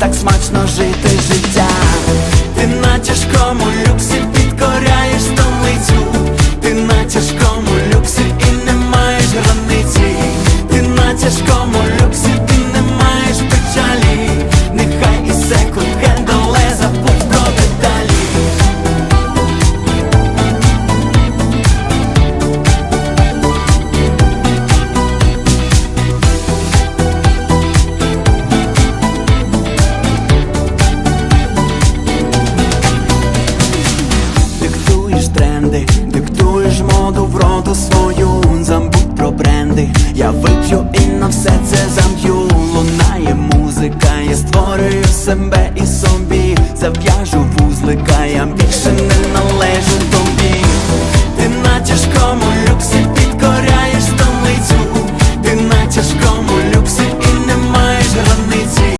так смачно жити життя. Ти на тяжкому люксі підкоряєш столицю, ти на тяжкому люксі і не маєш границі, ти на тяжкому тренди, диктуєш моду в роду свою, забудь про бренди. Я вип'ю і на все це зам'ю. Лунає музика, я створюю себе і собі, зав'яжу вузлика,